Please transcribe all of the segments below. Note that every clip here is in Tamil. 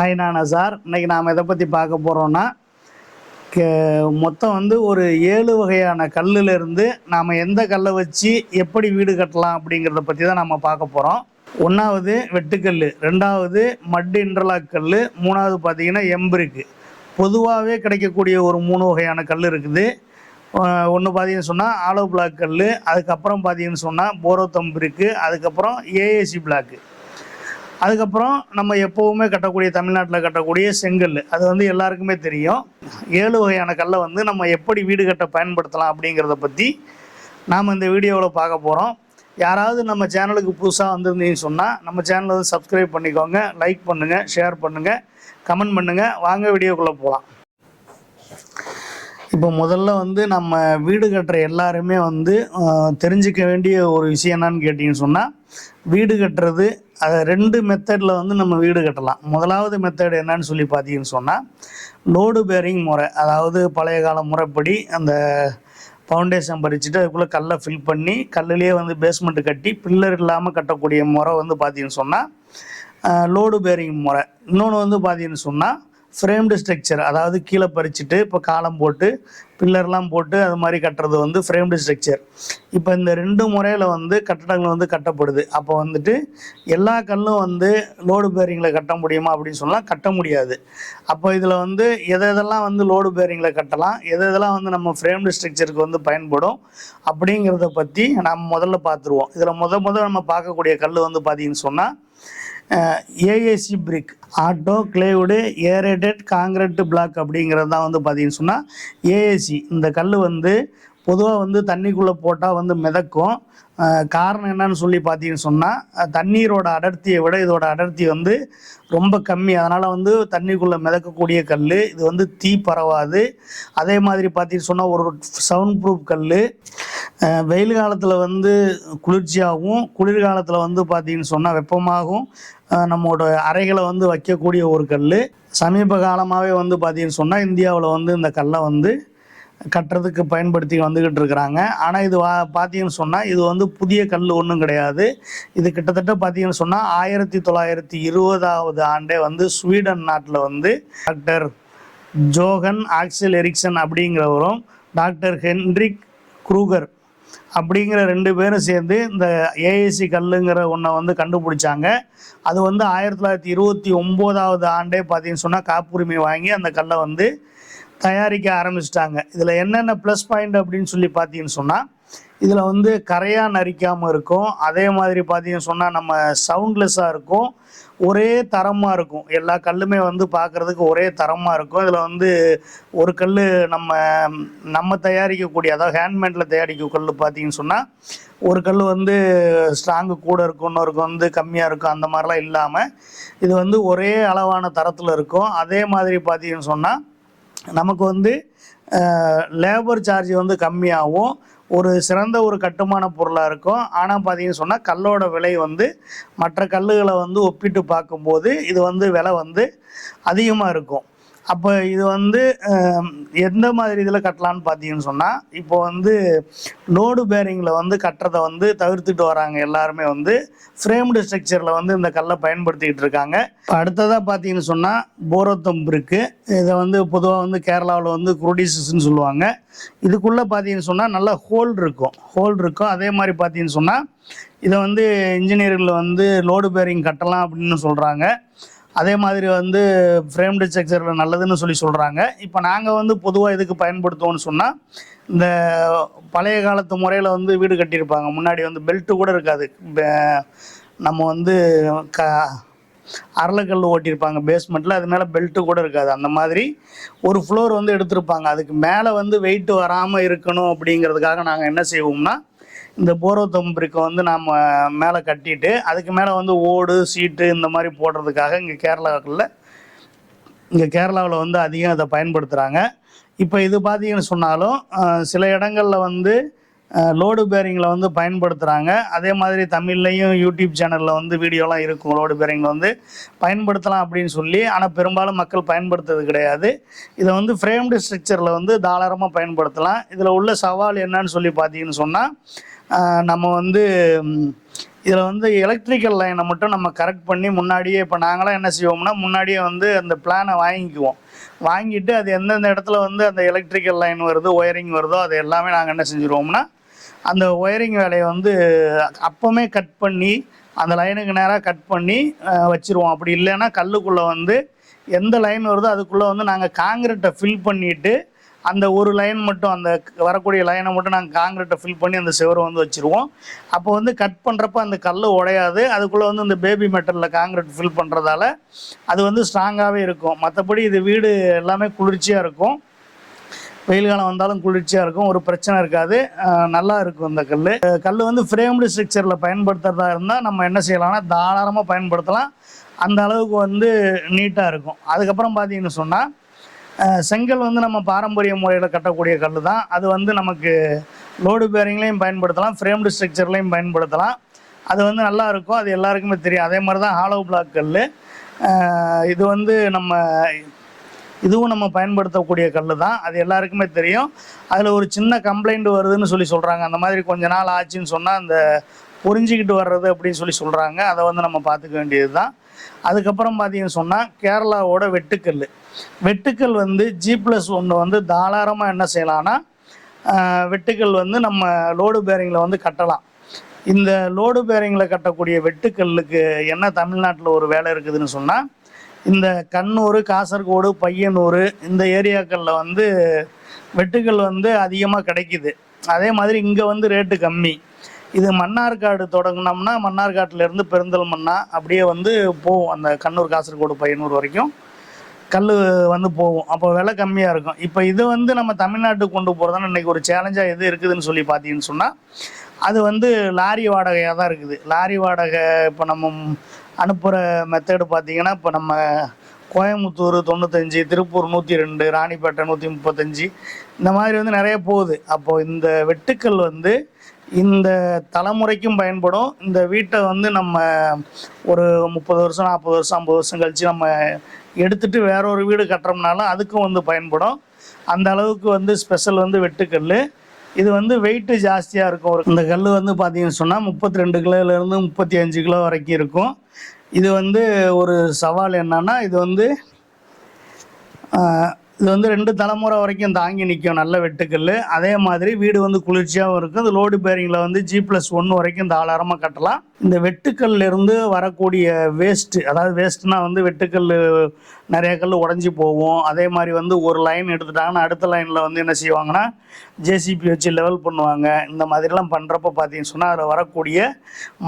ஹாய் நானா சார் இன்னைக்கு நாம் எதை பற்றி பார்க்க போகிறோன்னா மொத்தம் வந்து ஒரு ஏழு வகையான கல்லுலேருந்து நாம் எந்த கல்லை வச்சு எப்படி வீடு கட்டலாம் அப்படிங்கிறத பற்றி தான் நம்ம பார்க்க போகிறோம் ஒன்றாவது வெட்டுக்கல் ரெண்டாவது மட் இன்டர்லாக் கல் மூணாவது பார்த்தீங்கன்னா எம்பிருக்கு பொதுவாகவே கிடைக்கக்கூடிய ஒரு மூணு வகையான கல் இருக்குது. ஒன்று பார்த்தீங்கன்னு சொன்னால் ஆலோ பிளாக் கல் அதுக்கப்புறம் பார்த்தீங்கன்னு சொன்னால் போரோத்தம் பிரிக்கு அதுக்கப்புறம் ஏஏசி பிளாக்கு அதுக்கப்புறம் நம்ம எப்போவுமே கட்டக்கூடிய தமிழ்நாட்டில் கட்டக்கூடிய செங்கல் அது வந்து எல்லாருக்குமே தெரியும். ஏழு வகையான கல்லை வந்து நம்ம எப்படி வீடு கட்ட பயன்படுத்தலாம் அப்படிங்கிறத பற்றி நாம் இந்த வீடியோவில் பார்க்க போகிறோம் யாராவது நம்ம சேனலுக்கு புதுசாக வந்திருந்தீங்கன்னு சொன்னால் நம்ம சேனலை வந்து சப்ஸ்கிரைப் பண்ணிக்கோங்க லைக் பண்ணுங்கள் ஷேர் பண்ணுங்கள் கமெண்ட் பண்ணுங்கள் வாங்க வீடியோக்குள்ளே போகலாம் இப்போ முதல்ல வந்து நம்ம வீடு கட்டுற எல்லாருமே வந்து தெரிஞ்சிக்க தெரிஞ்சுக்க வேண்டிய ஒரு விஷயம் என்னன்னு கேட்டிங்கன்னு சொன்னால் வீடு கட்டுறது அதை ரெண்டு மெத்தடில் வந்து நம்ம வீடு கட்டலாம். முதலாவது மெத்தட் என்னன்னு சொல்லி பார்த்தீங்கன்னு சொன்னால் லோடு பேரிங் முறை. அதாவது பழைய கால முறைப்படி அந்த ஃபவுண்டேஷன் பறிச்சுட்டு அதுக்குள்ளே கல்லை ஃபில் பண்ணி கல்லுலேயே வந்து பேஸ்மெண்ட் கட்டி பில்லர் இல்லாமல் கட்டக்கூடிய முறை வந்து பார்த்தீங்கன்னு சொன்னால் லோடு பேரிங் முறை. இன்னொன்று வந்து பார்த்தீங்கன்னு சொன்னால் ஃப்ரேம்டு ஸ்ட்ரக்சர் அதாவது கீழே பறிச்சுட்டு இப்போ காலம் போட்டு பில்லர்லாம் போட்டு அது மாதிரி கட்டுறது வந்து ஃப்ரேம்டு ஸ்ட்ரக்சர். இப்போ இந்த ரெண்டு முறையில் வந்து கட்டடங்கள் வந்து கட்டப்படுது. அப்போ வந்துட்டு எல்லா கல்லும் வந்து லோடு பேரிங்கில் கட்ட முடியுமா அப்படின்னு சொன்னால் கட்ட முடியாது. அப்போ இதில் வந்து எதை எதெல்லாம் வந்து லோடு பேரிங்கில் கட்டலாம் எதை எதெல்லாம் வந்து நம்ம ஃப்ரேம்டு ஸ்ட்ரக்சருக்கு வந்து பயன்படும் அப்படிங்கிறத பற்றி நம்ம முதல்ல பார்த்துருவோம். இதில் முத முதல் நம்ம பார்க்கக்கூடிய கல் வந்து பார்த்தீங்கன்னு சொன்னால் AAC brick autoclaved aerated concrete block அப்படிங்கிறது தான் வந்து பார்த்தீங்கன்னு சொன்னால் ஏஏசி இந்த கல் வந்து பொதுவாக வந்து தண்ணிக்குள்ளே போட்டால் வந்து மிதக்கும். காரணம் என்னன்னு சொல்லி பார்த்தீங்கன்னு சொன்னால் தண்ணீரோட அடர்த்தியை விட இதோட அடர்த்தி வந்து ரொம்ப கம்மி. அதனால் வந்து தண்ணிக்குள்ளே மிதக்கக்கூடிய கல் இது வந்து தீ பரவாது. அதே மாதிரி பார்த்தீங்கன்னு சொன்னால் ஒரு சவுண்ட் ப்ரூஃப் கல் வெயில் காலத்தில் வந்து குளிர்ச்சியாகவும் குளிர்காலத்தில் வந்து பார்த்தீங்கன்னு சொன்னால் வெப்பமாகவும் நம்மளோட அறைகளை வந்து வைக்கக்கூடிய ஒரு கல் சமீப காலமாகவே வந்து பார்த்தீங்கன்னு சொன்னால் இந்தியாவில் வந்து இந்த கல்லை வந்து கட்டுறதுக்கு பயன்படுத்தி வந்துக்கிட்டு இருக்கிறாங்க ஆனால் இது வா பார்த்தீங்கன்னு சொன்னால் இது வந்து புதிய கல் ஒன்றும் கிடையாது. இது கிட்டத்தட்ட பார்த்தீங்கன்னு சொன்னால் ஆயிரத்தி தொள்ளாயிரத்தி இருபதாவது ஆண்டே வந்து ஸ்வீடன் நாட்டில் வந்து டாக்டர் ஜோகன் ஆக்சல் எரிக்சன் அப்படிங்கிறவரும் டாக்டர் ஹென்ரிக் குரூகர் அப்படிங்கிற ரெண்டு பேரும் சேர்ந்து இந்த ஏஏசி கல்லுங்கிற ஒன்றை வந்து கண்டுபிடிச்சாங்க. அது வந்து ஆயிரத்தி தொள்ளாயிரத்தி இருபத்தி ஒம்போதாவது ஆண்டே பார்த்தீங்கன்னு சொன்னால் காப்புரிமை வாங்கி அந்த கல்லை வந்து தயாரிக்க ஆரம்பிச்சிட்டாங்க. இதில் என்னென்ன ப்ளஸ் பாயிண்ட் அப்படின்னு சொல்லி பார்த்தீங்கன்னு சொன்னால் இதில் வந்து கரையாக நரிக்காமல் இருக்கும். அதே மாதிரி பார்த்தீங்கன்னு சொன்னால் நம்ம சவுண்ட்லெஸ்ஸாக இருக்கும். ஒரே தரமாக இருக்கும். எல்லா கல்லுமே வந்து பார்க்குறதுக்கு ஒரே தரமாக இருக்கும். இதில் வந்து ஒரு கல் நம்ம நம்ம தயாரிக்கக்கூடிய அதாவது ஹேண்ட்மேடில் தயாரிக்க கல் பார்த்தீங்கன்னு சொன்னால் ஒரு கல் வந்து ஸ்ட்ராங்கு கூட இருக்கும் இன்னொரு வந்து கம்மியாக இருக்கும். அந்த மாதிரிலாம் இல்லாமல் இது வந்து ஒரே அளவான தரத்தில் இருக்கும். அதே மாதிரி பார்த்தீங்கன்னு சொன்னால் நமக்கு வந்து லேபர் சார்ஜ் வந்து கம்மியாகவும் ஒரு சிறந்த ஒரு கட்டுமான பொருளாக இருக்கும். ஆனால் பார்த்தீங்கன்னு சொன்னால் கல்லோட விலை வந்து மற்ற கல்லுகளை வந்து ஒப்பிட்டு பார்க்கும்போது இது வந்து விலை வந்து அதிகமாக இருக்கும். அப்போ இது வந்து எந்த மாதிரி இதில் கட்டலான்னு பார்த்தீங்கன்னு சொன்னால் இப்போ வந்து லோடு பேரிங்கில் வந்து கட்டுறதை வந்து தவிர்த்துட்டு வராங்க எல்லாருமே வந்து ஃப்ரேம்டு ஸ்ட்ரக்சரில் வந்து இந்த கல்லை பயன்படுத்திக்கிட்டு இருக்காங்க. இப்போ அடுத்ததாக பார்த்தீங்கன்னு சொன்னால் போரோத்தம்பு இருக்குது இதை வந்து பொதுவாக வந்து கேரளாவில் வந்து குருடிசஸ்ன்னு சொல்லுவாங்க. இதுக்குள்ளே பார்த்தீங்கன்னு சொன்னால் நல்லா ஹோல் இருக்கும். ஹோல் இருக்கும். அதே மாதிரி பார்த்தீங்கன்னு சொன்னால் இதை வந்து இன்ஜினியரிங்கில் வந்து லோடு பேரிங் கட்டலாம் அப்படின்னு சொல்கிறாங்க அதே மாதிரி வந்து ஃப்ரேம்டு ஸ்ட்ரக்சரில் நல்லதுன்னு சொல்லி சொல்கிறாங்க இப்போ நாங்கள் வந்து பொதுவாக இதுக்கு பயன்படுத்துவோம்னு சொன்னால் இந்த பழைய காலத்து முறையில் வந்து வீடு கட்டியிருப்பாங்க. முன்னாடி வந்து பெல்ட்டு கூட இருக்காது. நம்ம வந்து க அரளக்கல் ஓட்டியிருப்பாங்க பேஸ்மெண்ட்டில் அது மேலே பெல்ட்டு கூட இருக்காது. அந்த மாதிரி ஒரு ஃப்ளோர் வந்து எடுத்திருப்பாங்க. அதுக்கு மேலே வந்து வெயிட் வராமல் இருக்கணும் அப்படிங்கிறதுக்காக நாங்கள் என்ன செய்வோம்னா இந்த போரோத்தம் பிரிக்கை வந்து நாம் மேலே கட்டிட்டு அதுக்கு மேலே வந்து ஓடு சீட்டு இந்த மாதிரி போடுறதுக்காக இங்கே கேரளாவில் இங்கே கேரளாவில் வந்து அதிகம் அதை பயன்படுத்துகிறாங்க இப்போ இது பார்த்தீங்கன்னு சொன்னாலும் சில இடங்களில் வந்து லோடு பேரிங்கில் வந்து பயன்படுத்துகிறாங்க அதே மாதிரி தமிழ்லையும் யூடியூப் சேனலில் வந்து வீடியோலாம் இருக்கும். லோடு பேரிங்கில் வந்து பயன்படுத்தலாம் அப்படின்னு சொல்லி ஆனால் பெரும்பாலும் மக்கள் பயன்படுத்துறது கிடையாது. இதை வந்து ஃப்ரேம்டு ஸ்ட்ரக்சரில் வந்து தாராளமாக பயன்படுத்தலாம். இதில் உள்ள சவால் என்னன்னு சொல்லி பார்த்தீங்கன்னு சொன்னால் நம்ம வந்து இதில் வந்து எலக்ட்ரிக்கல் லைனை மட்டும் நம்ம கரெக்ட் பண்ணி முன்னாடியே இப்போ நாங்களாம் என்ன செய்வோம்னா முன்னாடியே வந்து அந்த பிளானை வாங்கிக்குவோம். வாங்கிட்டு அது எந்தெந்த இடத்துல வந்து அந்த எலக்ட்ரிக்கல் லைன் வருது ஒயரிங் வருதோ அது எல்லாமே நாங்கள் என்ன செஞ்சுருவோம்னா அந்த ஒயரிங் வேலையை வந்து அப்போவுமே கட் பண்ணி அந்த லைனுக்கு நேராக கட் பண்ணி வச்சுருவோம் வச்சிருவோம். அப்படி இல்லைன்னா கல்லுக்குள்ளே வந்து எந்த லைன் வருதோ அதுக்குள்ளே வந்து நாங்கள் காங்கிரீட்டை ஃபில் பண்ணிவிட்டு அந்த ஒரு லைன் மட்டும் அந்த வரக்கூடிய லைனை மட்டும் நாங்கள் காங்கிரீட்டை ஃபில் பண்ணி அந்த சிவரை வந்து வச்சுருவோம். அப்போ வந்து கட் பண்ணுறப்ப அந்த கல் உடையாது. அதுக்குள்ளே வந்து இந்த பேபி மெட்டலில் காங்கிரீட் ஃபில் பண்ணுறதால அது வந்து ஸ்ட்ராங்காகவே இருக்கும். மற்றபடி இது வீடு எல்லாமே குளிர்ச்சியாக இருக்கும். வெயில் காலம் வந்தாலும் குளிர்ச்சியாக இருக்கும். ஒரு பிரச்சனை இருக்காது. நல்லா இருக்கும் இந்த கல் கல் வந்து ஃப்ரேம்டு ஸ்ட்ரக்சரில் பயன்படுத்துறதா இருந்தால் நம்ம என்ன செய்யலாம்னா தாராளமாக பயன்படுத்தலாம். அந்த அளவுக்கு வந்து நீட்டாக இருக்கும். அதுக்கப்புறம் பார்த்தீங்கன்னு சொன்னால் செங்கல் வந்து நம்ம பாரம்பரிய முறையில் கட்டக்கூடிய கல் தான். அது வந்து நமக்கு லோடு பேரிங்லேயும் பயன்படுத்தலாம் ஃப்ரேம்டு ஸ்ட்ரக்சர்லேயும் பயன்படுத்தலாம். அது வந்து நல்லா இருக்கும். அது எல்லாருக்குமே தெரியும். அதே மாதிரி தான் ஹாலோ பிளாக் கல் இது வந்து நம்ம இதுவும் நம்ம பயன்படுத்தக்கூடிய கல் தான் அது எல்லாருக்குமே தெரியும். அதில் ஒரு சின்ன கம்ப்ளைண்ட் வருதுன்னு சொல்லி சொல்கிறாங்க அந்த மாதிரி கொஞ்ச நாள் ஆச்சுன்னு சொன்னால் அந்த பொறிஞ்சிக்கிட்டு வர்றது அப்படின்னு சொல்லி சொல்கிறாங்க அதை வந்து நம்ம பார்த்துக்க வேண்டியது தான் அதுக்கப்புறம் பார்த்தீங்கன்னு சொன்னால் கேரளாவோட வெட்டுக்கல் வெட்டுக்கல் வந்து ஜி ப்ளஸ் ஒன்று வந்து தாராளமாக என்ன செய்யலாம்னா வெட்டுக்கல் வந்து நம்ம லோடு பேரிங்கில் வந்து கட்டலாம். இந்த லோடு பேரிங்கில் கட்டக்கூடிய வெட்டுக்கல்லுக்கு என்ன தமிழ்நாட்டில் ஒரு வேலை இருக்குதுன்னு சொன்னால் இந்த கண்ணூர் காசர்கோடு பையனூர் இந்த ஏரியாக்களில் வந்து வெட்டுக்கள் வந்து அதிகமாக கிடைக்குது. அதே மாதிரி இங்கே வந்து ரேட்டு கம்மி. இது மன்னார்காடு தொடங்கினோம்னா மன்னார்காட்டிலேருந்து பெருந்தல்மண்ணா அப்படியே வந்து போகும். அந்த கண்ணூர் காசர்கோடு பையனூர் வரைக்கும் கல் வந்து போகும். அப்போ விலை கம்மியாக இருக்கும். இப்போ இது வந்து நம்ம தமிழ்நாட்டுக்கு கொண்டு போகிறதான இன்றைக்கி ஒரு சேலஞ்சாக எது இருக்குதுன்னு சொல்லி பார்த்தீங்கன்னு சொன்னால் அது வந்து லாரி வாடகையாக தான் இருக்குது. லாரி வாடகை இப்போ நம்ம அனுப்புகிற மெத்தடு பார்த்தீங்கன்னா இப்போ நம்ம கோயம்புத்தூர் தொண்ணூத்தஞ்சு திருப்பூர் நூற்றி ரெண்டு ராணிப்பேட்டை நூற்றி முப்பத்தஞ்சு இந்த மாதிரி வந்து நிறைய போகுது. அப்போது இந்த வெட்டுக்கள் வந்து இந்த தலைமுறைக்கும் பயன்படும். இந்த வீட்டை வந்து நம்ம ஒரு முப்பது வருஷம் நாற்பது வருஷம் ஐம்பது வருஷம் கழித்து நம்ம எடுத்துட்டு வேற ஒரு வீடு கட்டுறோம்னாலும் அதுக்கும் வந்து பயன்படும். அந்த அளவுக்கு வந்து ஸ்பெஷல் வந்து வெட்டுக்கல் இது வந்து வெயிட்டு ஜாஸ்தியாக இருக்கும். ஒரு இந்த கல் வந்து பார்த்தீங்கன்னு சொன்னால் முப்பத்தி ரெண்டு கிலோலேருந்து முப்பத்தி அஞ்சு கிலோ வரைக்கும் இருக்கும். இது வந்து ஒரு சவால் என்னன்னா இது வந்து இது வந்து ரெண்டு தலைமுறை வரைக்கும் தாங்கி நிற்கும் நல்ல வெட்டுக்கல் அதே மாதிரி வீடு வந்து குளிர்ச்சியாகவும் இருக்கும். இந்த லோடு பேரிங்கில் வந்து ஜி ப்ளஸ் ஒன்று வரைக்கும் தாராளமாக கட்டலாம். இந்த வெட்டுக்கல்லிருந்து வரக்கூடிய வேஸ்ட்டு அதாவது வேஸ்ட்னா வந்து வெட்டுக்கல் நிறைய கல் உடஞ்சி போகும். அதே மாதிரி வந்து ஒரு லைன் எடுத்துட்டாங்கன்னா அடுத்த லைனில் வந்து என்ன செய்வாங்கன்னா ஜேசிபி வச்சு லெவல் பண்ணுவாங்க. இந்த மாதிரிலாம் பண்ணுறப்ப பார்த்தீங்கன்னு சொன்னால் அதில் வரக்கூடிய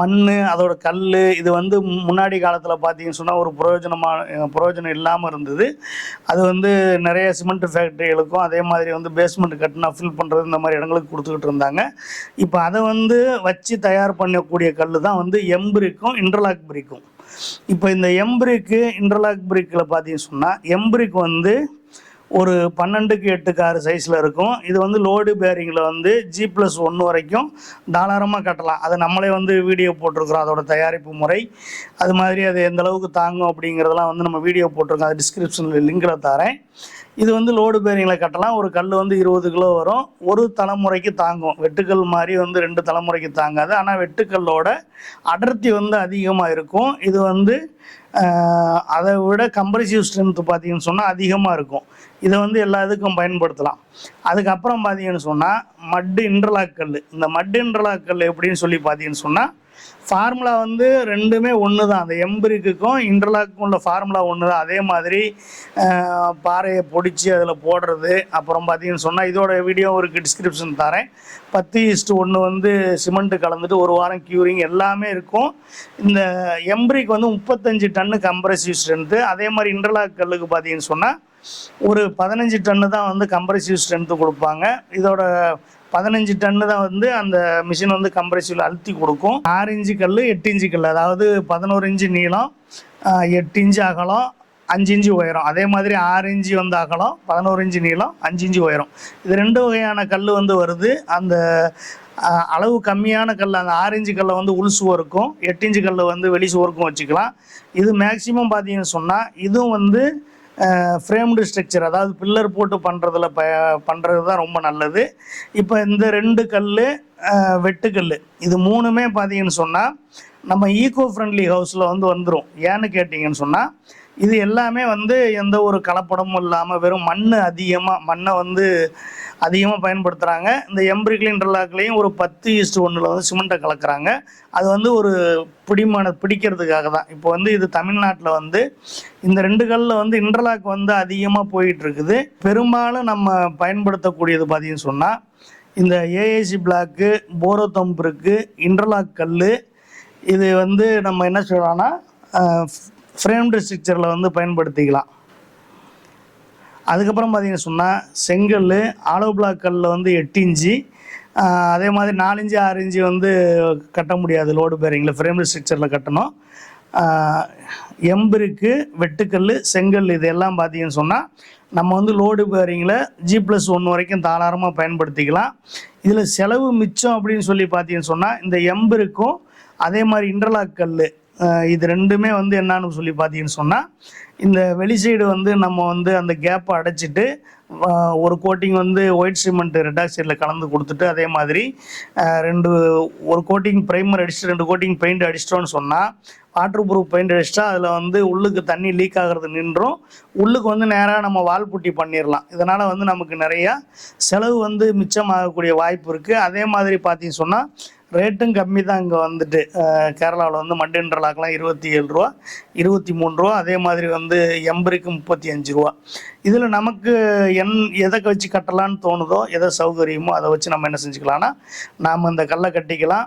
மண் அதோட கல் இது வந்து முன்னாடி காலத்தில் பார்த்தீங்கன்னு சொன்னால் ஒரு பிரயோஜனமாக பிரயோஜனம் இல்லாமல் இருந்தது. அது வந்து நிறைய சிமெண்ட் ஃபேக்ட்ரிகளுக்கும் அதே மாதிரி வந்து பேஸ்மெண்ட் கட்டினா ஃபில் பண்ணுறது இந்த மாதிரி இடங்களுக்கு கொடுத்துக்கிட்டு இருந்தாங்க. இப்போ அதை வந்து வச்சு தயார் பண்ணக்கூடிய கல் தான் வந்து எம்பிரிக்கும் இன்டர்லாக் பிரிக்கும் இப்போ இந்த எம்பிரிக்கு இன்டர்லாக் பிரிக்கில் பார்த்தீங்கன்னு சொன்னால் எம்பிரிக் வந்து ஒரு பன்னெண்டுக்கு எட்டு ஆறு சைஸில் இருக்கும். இது வந்து லோடு பேரிங்கில் வந்து ஜி ப்ளஸ் ஒன்று வரைக்கும் தாராளமாக கட்டலாம். அதை நம்மளே வந்து வீடியோ போட்டிருக்கிறோம் அதோட தயாரிப்பு முறை. அது மாதிரி அது எந்த அளவுக்கு தாங்கும் அப்படிங்கிறதெல்லாம் வந்து நம்ம வீடியோ போட்டிருக்கோம். அது டிஸ்கிரிப்ஷனில் லிங்கில் தரேன். இது வந்து லோடு பேரிங்கில் கட்டலாம். ஒரு கல் வந்து இருபது கிலோ வரும். ஒரு தலைமுறைக்கு தாங்கும். வெட்டுக்கல் மாதிரி வந்து ரெண்டு தலைமுறைக்கு தாங்காது. ஆனால் வெட்டுக்கல்லோட அடர்த்தி வந்து அதிகமாக இருக்கும். இது வந்து அதை விட கம்ப்ரசிவ் ஸ்ட்ரென்த் பார்த்தீங்கன்னு சொன்னால் அதிகமாக இருக்கும். இதை வந்து எல்லா இதுக்கும் பயன்படுத்தலாம். அதுக்கப்புறம் பார்த்தீங்கன்னு சொன்னால் மட்டு இன்டர்லாக் கல் இந்த மட்டு இன்டர்லாக் கல் எப்படின்னு சொல்லி பார்த்தீங்கன்னு சொன்னால் ஃபார்முலா வந்து ரெண்டுமே ஒன்று தான் அந்த எம்பிரிக்குக்கும் இன்டர்லாக்கும் உள்ள ஃபார்முலா ஒன்று தான் அதே மாதிரி பாறையை பொடிச்சு அதில் போடுறது. அப்புறம் பார்த்தீங்கன்னு சொன்னால் இதோட வீடியோ ஒரு டிஸ்கிரிப்ஷன் தரேன். பத்து இஸ்ட்டு ஒன்று வந்து சிமெண்ட்டு கலந்துட்டு ஒரு வாரம் க்யூரிங் எல்லாமே இருக்கும். இந்த எம்பிரிக்கு வந்து முப்பத்தஞ்சு டன்னு கம்ப்ரசிவ் ஸ்ட்ரென்த்து அதே மாதிரி இன்டர்லாக் கல்லுக்கு பார்த்தீங்கன்னு சொன்னால் ஒரு பதினஞ்சு டன்னு தான் வந்து கம்ப்ரசிவ் ஸ்ட்ரென்த்து கொடுப்பாங்க. இதோட பதினஞ்சு டன்னு தான் வந்து அந்த மிஷின் வந்து கம்ப்ரசிவில் அழுத்தி கொடுக்கும். ஆறு இன்ச்சு கல் எட்டு இன்ச்சு கல் அதாவது பதினோரு இன்ச்சு நீளம் எட்டு இன்ச்சு அகலம் அஞ்சு இன்ச்சு உயரம். அதே மாதிரி ஆறு இன்ச்சு வந்து அகலம் பதினோரு இன்ச்சு நீளம் அஞ்சு இன்ச்சு உயரம். இது ரெண்டு வகையான கல் வந்து வருது. அந்த அளவு கம்மியான கல் அந்த ஆறு இன்ச்சு கல்லை வந்து உள் சுவருக்கும் எட்டு இன்ச்சு கல் வந்து வெளி சுவருக்கும் வச்சுக்கலாம். இது மேக்சிமம் பார்த்தீங்கன்னு சொன்னால் இதுவும் வந்து ஃப்ரேம்டு ஸ்ட்ரக்சர் அதாவது பில்லர் போட்டு பண்ணுறதுல ப பண்ணுறது தான் ரொம்ப நல்லது. இப்போ இந்த ரெண்டு கல் வெட்டுக்கல் இது மூணுமே பார்த்தீங்கன்னு சொன்னால் நம்ம ஈகோ ஃப்ரெண்ட்லி ஹவுஸில் வந்து வந்துடும் ஏன்னு கேட்டிங்கன்னு சொன்னால் இது எல்லாமே வந்து எந்த ஒரு கலப்படமும் இல்லாமல் வெறும் மண் அதிகமாக மண்ணை வந்து அதிகமாக பயன்படுத்துகிறாங்க இந்த எம்பிரிக்கல் இன்டர்லாக்லேயும் ஒரு பத்து ஈஸ்ட் ஒன்றில் வந்து சிமெண்ட்டை கலக்கிறாங்க. அது வந்து ஒரு பிடிமான பிடிக்கிறதுக்காக தான். இப்போ வந்து இது தமிழ்நாட்டில் வந்து இந்த ரெண்டு கல்லில் வந்து இன்டர்லாக் வந்து அதிகமாக போயிட்டுருக்குது. பெரும்பாலும் நம்ம பயன்படுத்தக்கூடியது பார்த்தீங்கன்னு சொன்னால் இந்த ஏஏசி பிளாக்கு போரோ தம்பு இருக்குது இன்டர்லாக் கல் இது வந்து நம்ம என்ன சொல்லலாம்னா ஃப்ரேம்டு ஸ்ட்ரக்சரில் வந்து பயன்படுத்திக்கலாம். அதுக்கப்புறம் பார்த்தீங்கன்னு சொன்னால் செங்கல் ஆலோ பிளாக் கல்லில் வந்து எட்டு இன்ச்சு. அதே மாதிரி நாலஞ்சு ஆறு இன்ச்சு வந்து கட்ட முடியாது லோடு பேரிங்கில் ஃப்ரேம்டு ஸ்ட்ரக்சரில் கட்டணும். எம்பிருக்கு வெட்டுக்கல் செங்கல் இதெல்லாம் பார்த்தீங்கன்னு சொன்னால் நம்ம வந்து லோடு பேரிங்கில் ஜி ப்ளஸ் ஒன்று வரைக்கும் தாராளமாக பயன்படுத்திக்கலாம். இதில் செலவு மிச்சம் அப்படின்னு சொல்லி பார்த்தீங்கன்னு சொன்னால் இந்த எம்பிருக்கும் அதே மாதிரி இன்டர்லாக் கல் இது ரெண்டுமே வந்து என்னன்னு சொல்லி பார்த்தீங்கன்னு சொன்னால் இந்த வெளி சைடு வந்து நம்ம வந்து அந்த கேப்பை அடைச்சிட்டு ஒரு கோட்டிங் வந்து ஒயிட் சிமெண்ட் ரெட் ஆக்சைடில் கலந்து கொடுத்துட்டு அதே மாதிரி ரெண்டு ஒரு கோட்டிங் ப்ரைமர் அடிச்சுட்டு ரெண்டு கோட்டிங் பெயிண்ட் அடிச்சிட்டோன்னு சொன்னால் வாட்டர் ப்ரூஃப் பெயிண்ட் அடிச்சிட்டா அதில் வந்து உள்ளுக்கு தண்ணி லீக் ஆகிறது நின்றும். உள்ளுக்கு வந்து நேராக நம்ம வால் புட்டி பண்ணிடலாம் இதனால் வந்து நமக்கு நிறையா செலவு வந்து மிச்சமாகக்கூடிய வாய்ப்பு இருக்குது அதே மாதிரி பார்த்தீங்கன்னு சொன்னால் ரேட்டும் கம்மி தான் இங்கே வந்துட்டு. கேரளாவில் வந்து மட் இருபத்தி ஏழு ரூபா இருபத்தி மூணு ரூபா. அதே மாதிரி வந்து எம்பருக்கு முப்பத்தி அஞ்சு ரூபா. இதில் நமக்கு என் எதை வச்சு கட்டலான்னு தோணுதோ எதை சௌகரியமோ அதை வச்சு நம்ம என்ன செஞ்சுக்கலாம்னா நாம் இந்த கல்லை கட்டிக்கலாம்.